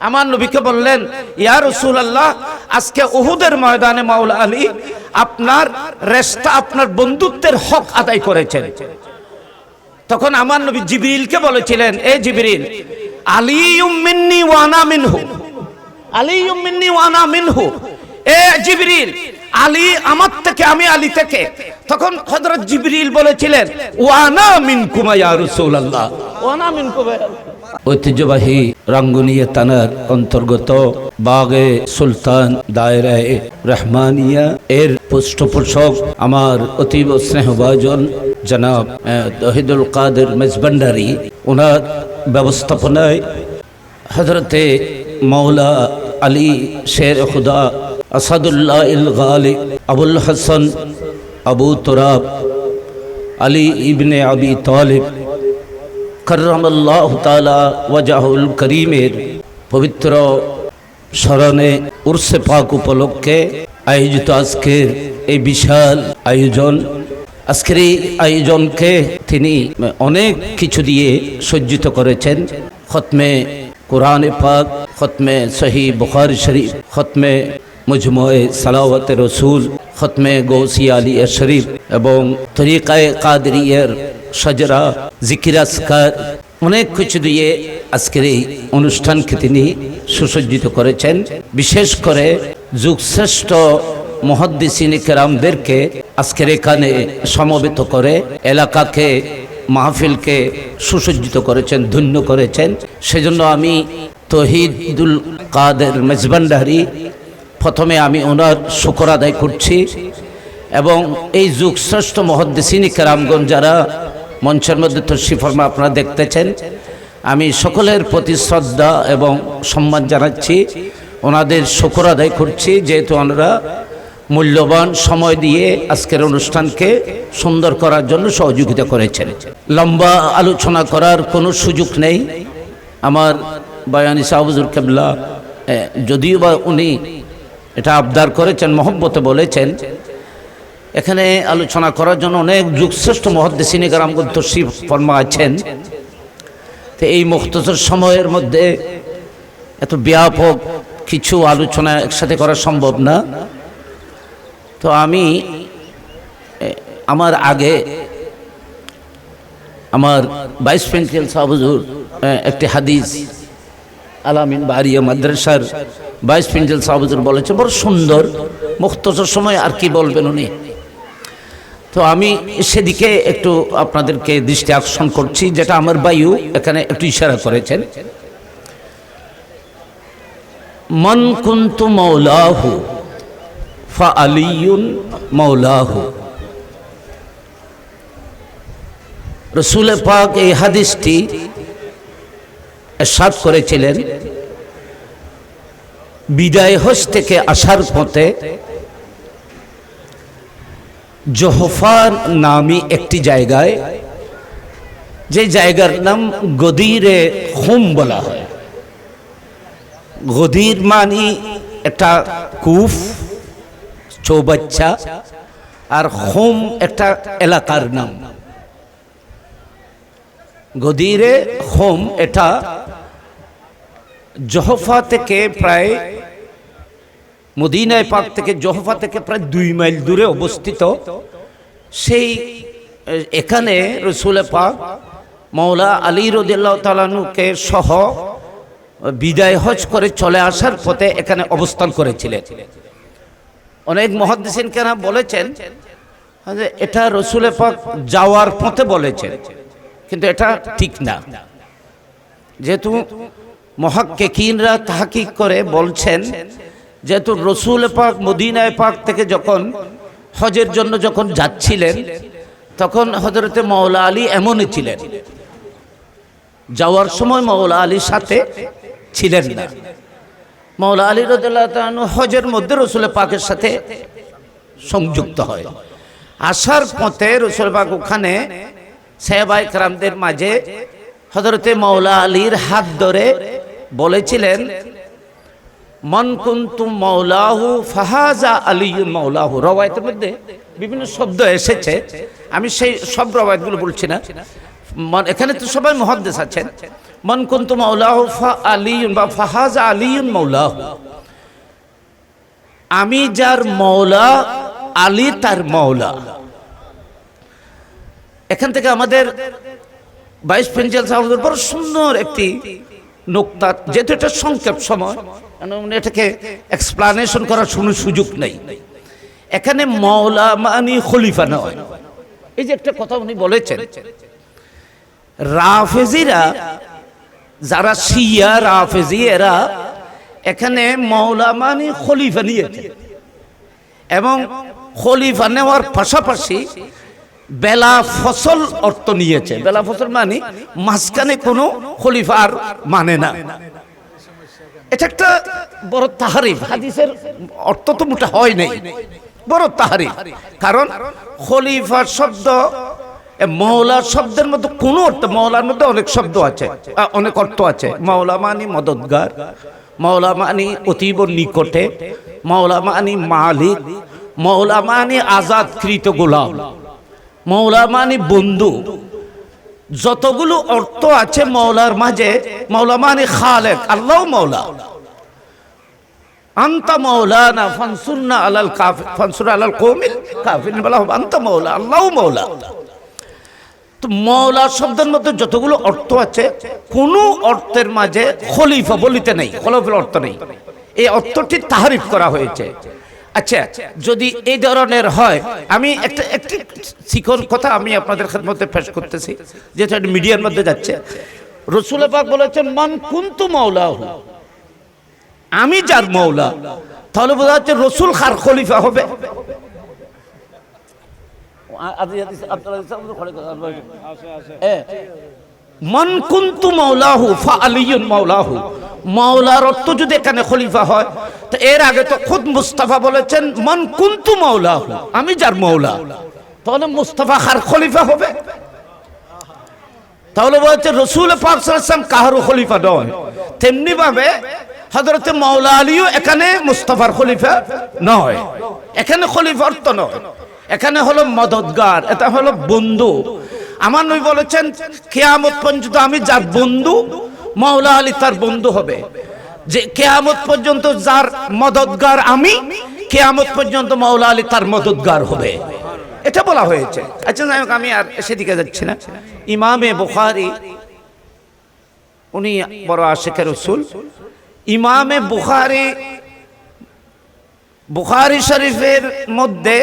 আমার নবীকে বললেন, ইয়া রসুল আল্লাহ আজকে উহুদের ময়দানে মাওলা আলী আপনার রেস্তা আপনার বন্ধুত্বের হক আদায় করেছেন। তখন আমার নবী জিবরিলকে বলেছিলেন, এ জিবরিল আলী মিন্নি ওয়ানা মিনহু আলী মিন্নি ওয়ানা মিনহু, এ জিবরিল, আলী আমার থেকে, আমি আলী থেকে। তখন হযরত জিবরিল বলেছিলেন ওয়ানা মিনকুম ইয়া রাসূলুল্লাহ। ওয়ানা মিনকুম ঐতিহ্যবাহী রাঙ্গুনিয়া থানার অন্তর্গত বাগে সুলতান দায়রায় রহমানিয়া এর পৃষ্ঠপোষক আমার অতীব স্নেহভাজন জনাব তহিদুল কাদের মেজবান্ডারি। ওনার ব্যবস্থাপনায় হজরতে মৌলা আলী শের খুদা আসাদুল্লাহ ইল গালি, আবুল হাসান, আবু তোরাব, আলী ইবনে আবি তালিব কররামাল্লাহ তালা ওয়াজাহুল করিমের পবিত্র স্মরণে উর্সে পাক উপলক্ষে আয়োজিত আজকের এই বিশাল আয়োজন। আজকের এই আয়োজনকে তিনি অনেক কিছু দিয়ে সজ্জিত করেছেন। খতমে কোরআনে পাক, খতমে সহি বুখার শরীফ, খতমে মজমুয়ে সালাওয়াত রসুল, খতমে গৌসি আলী শরীফ এবং তরিকায় কাদরিয়ার সজরা জিকিরাজকার অনেক কিছু দিয়ে আজকের এই অনুষ্ঠানকে তিনি সুসজ্জিত করেছেন। বিশেষ করে যুগশ্রেষ্ঠ মহাদ্দিসিনী কেরামদেরকে আজকের এখানে সমবেত করে, এলাকাকে, মাহফিলকে সুসজ্জিত করেছেন, ধন্য করেছেন। সেজন্য আমি তহিদুল কাদের মেজবান্ডারি প্রথমে আমি ওনার শুকর আদায় করছি এবং এই যুগশ্রেষ্ঠ মহদ্দেসিনী কেরামগঞ্জ যারা মঞ্চের মধ্যে তশিফর্মা আপনারা দেখতেছেন, আমি সকলের প্রতি শ্রদ্ধা এবং সম্মান জানাচ্ছি। ওনাদের শুকর আদায় করছি, যেহেতু ওনারা মূল্যবান সময় দিয়ে আজকের অনুষ্ঠানকে সুন্দর করার জন্য সহযোগিতা করেছেন। লম্বা আলোচনা করার কোনো সুযোগ নেই। আমার বয়ানি সাহবুজুর কেবলা যদিও বা উনি এটা আবদার করেছেন, মহব্বতে বলেছেন। এখানে আলোচনা করার জন্য অনেক যুগশ্রেষ্ঠ মহদ্দেসিনী গ্রামগঞ্জ তশিফ ফর্মা আছেন তো এই মুক্তসর সময়ের মধ্যে এত ব্যাপক কিছু আলোচনা একসাথে করা সম্ভব না। তো আমি আমার আগে আমার ভাইস প্রিন্সিপাল সাহবুজুর একটি হাদিস আলামিন বাহারিয়া মাদ্রাসার ভাইস প্রিন্সিপাল সাহবুজুর বলেছে, বড় সুন্দর মুক্তসর সময়, আর কি বলবেন উনি? তো আমি সেদিকে একটু আপনাদেরকে দৃষ্টি আকর্ষণ করছি, যেটা আমার বায়ু এখানে একটু ইশারা করেছেন। মন কুন্তু মৌলাহু ফা আলিউন মৌলাহু রসুল পাক এই হাদিসটি এরশাদ করেছিলেন। বিদায় হজ থেকে আসার পথে জহফার নামি একটি জায়গায়, যে জায়গার নাম গদিরে হোম বলা হয়। গদির মানি একটা কুফ, চৌবাচ্চা, আর হোম একটা এলাকার নাম। গদিরে হোম এটা জহফা থেকে প্রায় মদিনায় পাক থেকে জহফা থেকে প্রায় দুই মাইল দূরে অবস্থিত। সেই, এখানে রসুল পাক মৌলা আলী রদিল্লাহ তালানুকে সহ বিদায় হজ করে চলে আসার পথে এখানে অবস্থান করেছিলেন। অনেক মহাদ্দিন কেনা বলেছেন যে এটা রসুল পাক যাওয়ার পথে বলেছেন, কিন্তু এটা ঠিক না। যেহেতু মহাক্কেকিনরা তাহাকিক করে বলছেন যেহেতু রসুল পাক মদিনায় পাক থেকে যখন হজের জন্য যখন যাচ্ছিলেন, তখন হজরতে মৌলা আলী এমনই ছিলেন। যাওয়ার সময় মৌলা আলীর সাথে ছিলেন না। মৌলা আলী রদুল্লাহ হজের মধ্যে রসুল পাকের সাথে সংযুক্ত হয়। আসার পথে রসুল পাক ওখানে সেহবাই ক্রামদের মাঝে হজরতে মৌলা আলীর হাত ধরে বলেছিলেন, মন মৌলাহু ফাহাজা আলী মৌলাহু রবায়তের মধ্যে বিভিন্ন শব্দ এসেছে। আমি সেই সব রবায়তগুলো বলছি না। এখানে তো সবাই মহাদ্দেশ আছেন। মন কুন্তু মৌলাহ ফা আলিউন বা ফাহাজ আলিউন মৌলাহ আমি যার মৌলা আলী তার মৌলা এখান থেকে আমাদের বাইশ পেঞ্জেল সাহেবের বড় সুন্দর একটি নোক্তা, যেহেতু এটা সংক্ষেপ সময় এটাকে এক্সপ্লানেশন করার কোনো সুযোগ নেই। এখানে মৌলা মানি খলিফা নয়। এই যে একটা কথা উনি বলেছেন, রাফেজিরা, যারা শিয়া রাফেজি, এরা এখানে মৌলা মানি খলিফা নিয়েছে। এবং খলিফা নেওয়ার পাশাপাশি বেলা ফসল অর্থ নিয়েছে। বেলা ফসল মানে মাঝখানে কোনো খলিফার মানে না। এটা একটা বড় তাহারিফ। হাদিসের অর্থ তো মোটা হয় নাই। বড় তাহারিফ। কারণ খলিফা শব্দ, এ মৌলা শব্দের মধ্যে কোনো অর্থ মৌলার মধ্যে অনেক শব্দ আছে অনেক অর্থ আছে। মৌলা মানি মদতগার মৌলা মানি অতীব নিকটে মৌলা মানি মালিক মৌলা মানি আজাদকৃত গোলাম। মৌলা মানি বন্ধু। যতগুলো অর্থ আছে মৌলার মাঝে, মৌলা মানে খালেক, আল্লাহ মৌলা। আন্তা মৌলানা ফানসুরনা আলাল কাফির ফানসুর আলাল কৌমিল কাফির বলা হবে। আন্তা মৌলা, আল্লাহ মৌলা। তো মৌলা শব্দের মধ্যে যতগুলো অর্থ আছে, কোন অর্থের মাঝে খলিফা বলিতে নেই, খলফের অর্থ নেই। এই অর্থটি তাহারিফ করা হয়েছে। আচ্ছা যদি এই ধরনের হয় আমি একটা একটি শিখন কথা আমি আপনাদের মধ্যে পেশ করতেছি যেটা মিডিয়ার মধ্যে যাচ্ছে। রসুল পাক বলেছেন মান কুন্তু মৌলা আমি যার মৌলা তাহলে বোঝা যাচ্ছে রসুল খার খলিফা হবে। মন কুন্তু মৌলাহু ফা আলিয়ুন মৌলাহু মৌলার অর্থ যদি এখানে খলিফা হয়, তো এর আগে তো খুদ মুস্তাফা বলেছেন, মন কুন্তু মৌলাহু আমি যার মৌলা তাহলে মুস্তাফা খার খলিফা হবে? তাহলে বলছে, রসুল পাক সাল্লাম কাহারও খলিফা নয় তেমনি ভাবে হজরতে মাওলা আলীও এখানে মুস্তাফার খলিফা নয়। এখানে খলিফা অর্থ নয়। এখানে হলো মদতগার এটা হলো বন্ধু। আমার নই বলেছেন, কেয়ামত পর্যন্ত আমি যার বন্ধু মৌলা আলী তার বন্ধু হবে। যে কেয়ামত পর্যন্ত যার মদতগার আমি কেয়ামত পর্যন্ত মৌলা আলী তার মদতগার হবে। এটা বলা হয়েছে। আচ্ছা যাই হোক, আমি আর সেদিকে যাচ্ছি না। ইমামে বুখারি উনি বড় আশেখের রসুল। ইমামে বুখারি বুখারি শরীফের মধ্যে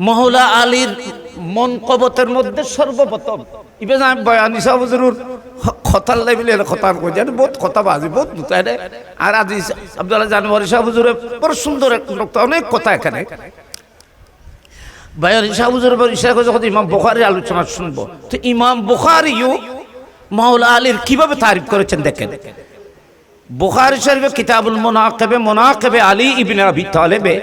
মহলা আলীর মন কবতের মধ্যে সর্বপ্রথম। আমি বয়ানি সাহুজুর খতার লেবিলে খতার কই জানি বহুত কথা বাজি বহুত মুতায় আর আজি আব্দুল্লাহ জানুয়ারি সাহুজুরে বড় সুন্দর এক লোক, অনেক কথা এখানে। বায়ান সাহুজুর ইশারা করে যখন ইমাম বুখারির আলোচনা শুনব। তো ইমাম বুখারিও মাওলা আলীর কীভাবে তারিফ করেছেন দেখেন? বুখারি শরীফে কিতাবুল মোনাকেবে মোনাকেবে আলী ইবিন আবি তালেবে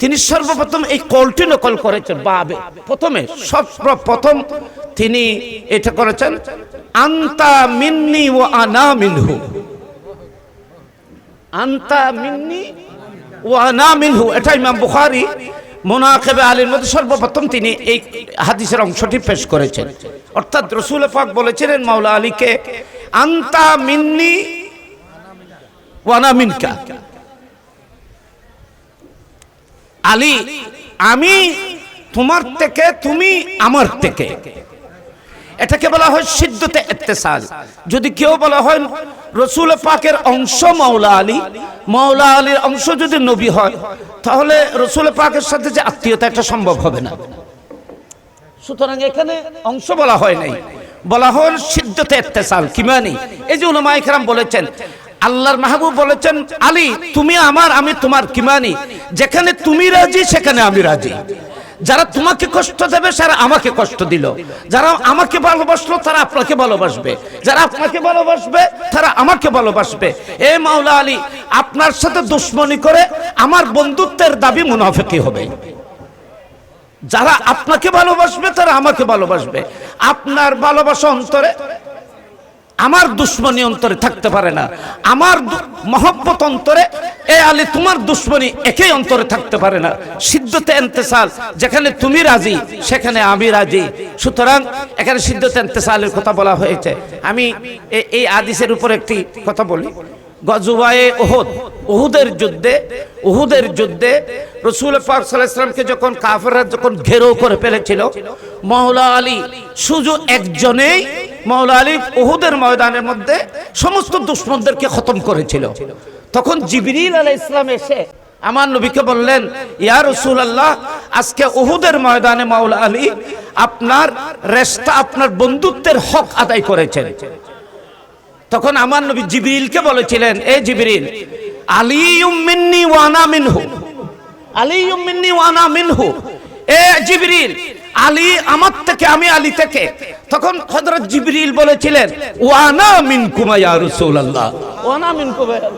তিনি সর্বপ্রথম এই কলটি নকল করেছেন। বাবে প্রথমে সর্বপ্রথম তিনি এটা করেছেন আন্তা মিন্নি ও আনা মিনহু। আন্তা মিন্নি ও আনা মিনহু। এটা ইমাম বুখারি মোনাকেবে আলীর মধ্যে সর্বপ্রথম তিনি এই হাদিসের অংশটি পেশ করেছেন। অর্থাৎ রসুল পাক বলেছিলেন, মাওলা আলীকে, আন্তা মিন্নি ওয়ানা মিনকা। আলী, আমি তোমার থেকে, তুমি আমার থেকে। এটাকে বলা হয় সিদ্ধতে ইত্তেসাল যদি কেউ বলা হয় রসুল পাকের অংশ মাওলা আলী, মাওলা আলীর অংশ যদি নবী হয়, তাহলে রসুল পাকের সাথে যে আত্মীয়তা, এটা সম্ভব হবে না। সুতরাং এখানে অংশ বলা হয় নাই। বলা হয় সিদ্ধতে ইত্তেসাল কি মানে? এই যে উলামা ইকরাম বলেছেন, আল্লাহর মাহবুব বলেছেন, আলী, তুমি আমার, আমি তোমার। কি মানি? যেখানে তুমি রাজি, সেখানে আমি রাজি। যারা তোমাকে কষ্ট দেবে তারা আমাকে কষ্ট দিল। যারা আমাকে ভালোবাসলো, তারা আপনাকে ভালোবাসবে। যারা আপনাকে ভালোবাসবে, তারা আমাকে ভালোবাসবে। এ মাওলা আলী, আপনার সাথে দুশ্মনী করে আমার বন্ধুত্বের দাবি মুনাফেকি হবে। যারা আপনাকে ভালোবাসবে, তারা আমাকে ভালোবাসবে। আপনার ভালোবাসা অন্তরে আমার দুশ্মনী অন্তরে থাকতে পারে না। আমার মহব্বত অন্তরে, এ আলী, তোমার দুশ্মনী একই অন্তরে থাকতে পারে না। সিদ্ধতে এন্তেসাল, যেখানে তুমি রাজি, সেখানে আমি রাজি। সুতরাং এখানে সিদ্ধতে এন্তেসালের কথা বলা হয়েছে। আমি এই আদিসের উপর একটি কথা বলি। গজুবায়ে ওহুদ ওহুদের যুদ্ধে ওহুদের যুদ্ধে রসুল পাক যখন কাফেররা যখন ঘেরো করে ফেলেছিল মৌলা আলী শুধু একজনেই মৌলা আলী ওহুদের ময়দানের মধ্যে সমস্ত দুশ্মনদেরকে খতম করেছিল। তখন জিবরিল আলাই ইসলাম এসে আমার নবীকে বললেন, ইয়া রসুল আল্লাহ আজকে ওহুদের ময়দানে মাওলা আলী আপনার রেস্তা আপনার বন্ধুত্বের হক আদায় করেছেন। তখন আমার নবী জিবরিলকে বলেছিলেন এ জিবরিল আলী মিন্নি ওয়ানা মিনহু। আলী মিন্নি ওয়ানা মিনহু। এ জিবরিল আলী আমার থেকে আমি আলী থেকে। তখন হযরত জিবরিল বলেছিলেন ওয়ানা মিনকুমা ইয়া রাসূলুল্লাহ। ওয়ানা মিনকুমা ইয়া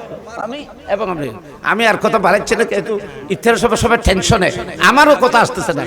আমি এবং আমি আমি আর কথা বাড়াচ্ছি না কিন্তু ইত্যাদি সবাই সবাই টেনশনে আমারও কথা আসতেছে না।